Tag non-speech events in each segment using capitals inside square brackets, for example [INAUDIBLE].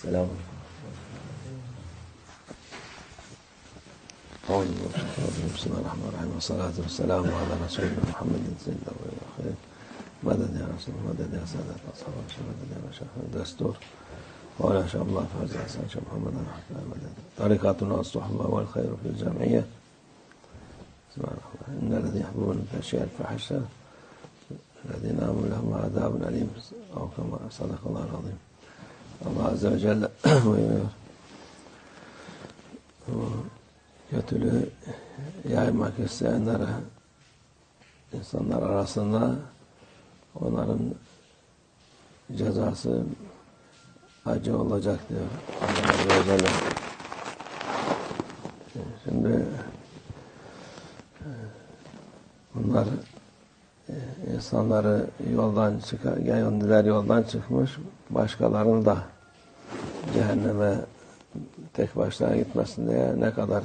السلام. أعوذ بسم الله الرحمن الرحيم. والصلاة والسلام على رسولنا محمد سيد الأولين والآخرين مدد يا رسول الله مدد يا سادة أصحاب الرسول مدد يا مشايخ الدستور ولا شاء الله فاز حسن شيخ محمد الرحمن مدد طريقتنا الصحبة والخير في الجمعية. سبحان الله إن الذين يحبون الأشياء الفاحشة الذين آمنوا لهم عذاب أليم. أو كما صدق الله العظيم. Allah Azze ve Celle [CLEARS THROAT] buyuruyor. O kötülüğü yaymak isteyenlere insanlar arasında onların cezası acı olacak diyor. Allah Azze ve Celle. Şimdi bunlar insanları yoldan çıkar, gönüller yoldan çıkmış, başkalarını da cehenneme tek başına gitmesin diye ne kadar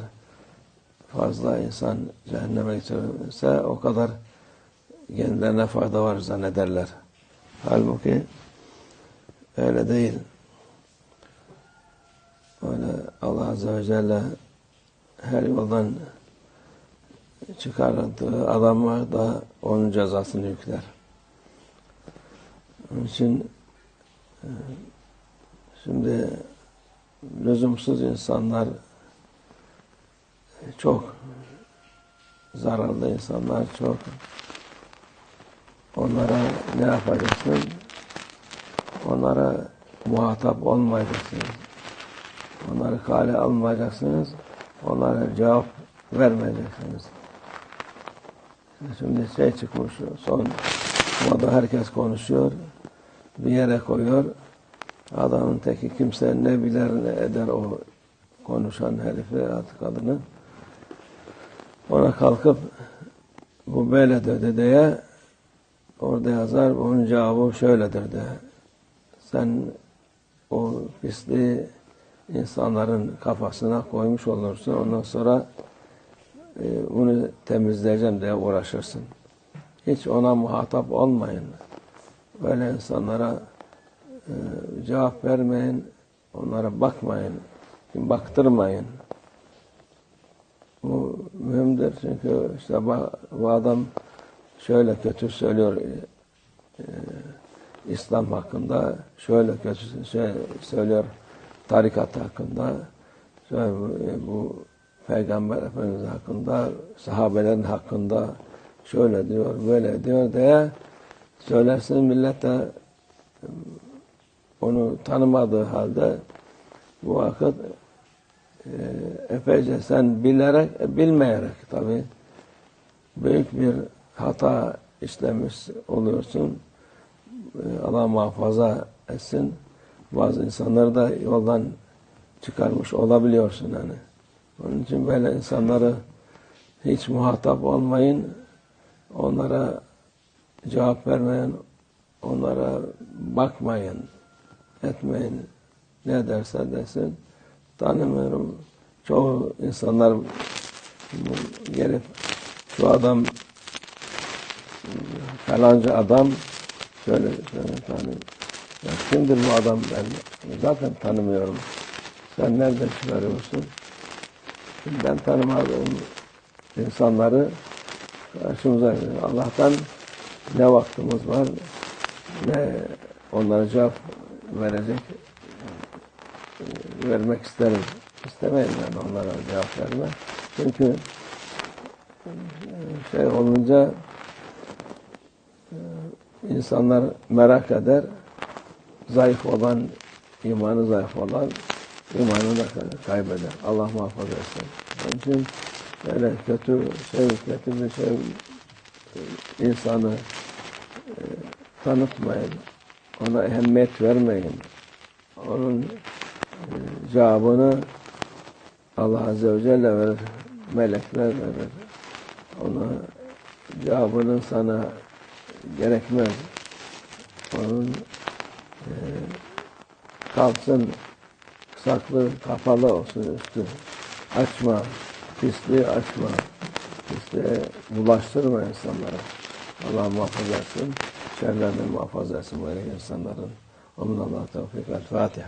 fazla insan cehenneme gitse o kadar kendilerine fayda var zannederler. Halbuki öyle değil. Öyle Allah Azze ve Celle her yoldan çıkardığı adama da onun cezasını yükler. Onun için şimdi lüzumsuz insanlar çok zararlı insanlar çok onlara ne yapacaksın? Onlara muhatap olmayacaksınız. Onları kale almayacaksınız. Onlara cevap vermeyeceksiniz. Şimdi şey çıkmış son moda herkes konuşuyor. Bir yere koyuyor. Adamın teki kimse ne bilir ne eder o konuşan herifi artık kadını. Ona kalkıp bu böyle dedi diye orada yazar onun cevabı şöyledir de. Sen o pisliği insanların kafasına koymuş olursun. Ondan sonra e, bunu temizleyeceğim diye uğraşırsın. Hiç ona muhatap olmayın. Böyle insanlara e, cevap vermeyin. Onlara bakmayın. Baktırmayın. Bu mühimdir çünkü işte bu, adam şöyle kötü söylüyor e, e, İslam hakkında şöyle kötü şey söylüyor tarikat hakkında şöyle bu, bu Peygamber Efendimiz hakkında, sahabelerin hakkında şöyle diyor, böyle diyor diye söylersin millet de onu tanımadığı halde vakit e, epeyce sen bilerek, bilmeyerek tabi büyük bir hata işlemiş oluyorsun. Allah muhafaza etsin. Bazı insanları da yoldan çıkarmış olabiliyorsun yani. Onun için böyle insanları hiç muhatap olmayın. Onlara cevap vermeyin. Onlara bakmayın. Etmeyin. Ne derse desin. Tanımıyorum. Çoğu insanlar gelip şu adam falanca adam şöyle şöyle tanıyorum. Ya kimdir bu adam ben zaten tanımıyorum. Sen nereden çıkarıyorsun? ben tanımadığım insanları karşımıza Allah'tan ne vaktimiz var ne onlara cevap verecek vermek isterim. İstemeyin ben onlara cevap verme. Çünkü şey olunca insanlar merak eder. Zayıf olan, imanı zayıf olan imanını da kaybeder. Allah muhafaza etsin. Onun için böyle kötü şey, kötü bir şey insanı e, tanıtmayın. Ona ehemmiyet vermeyin. Onun e, cevabını Allah Azze ve Celle verir. Melekler verir. Ona cevabının sana gerekmez. Onun e, kalsın saklı, kapalı olsun üstü. Açma, pisliği açma. Pisliğe bulaştırma insanlara. Allah muhafaza etsin. Şerlerden muhafaza etsin böyle insanların. Onun Allah tevfik. El Fatiha.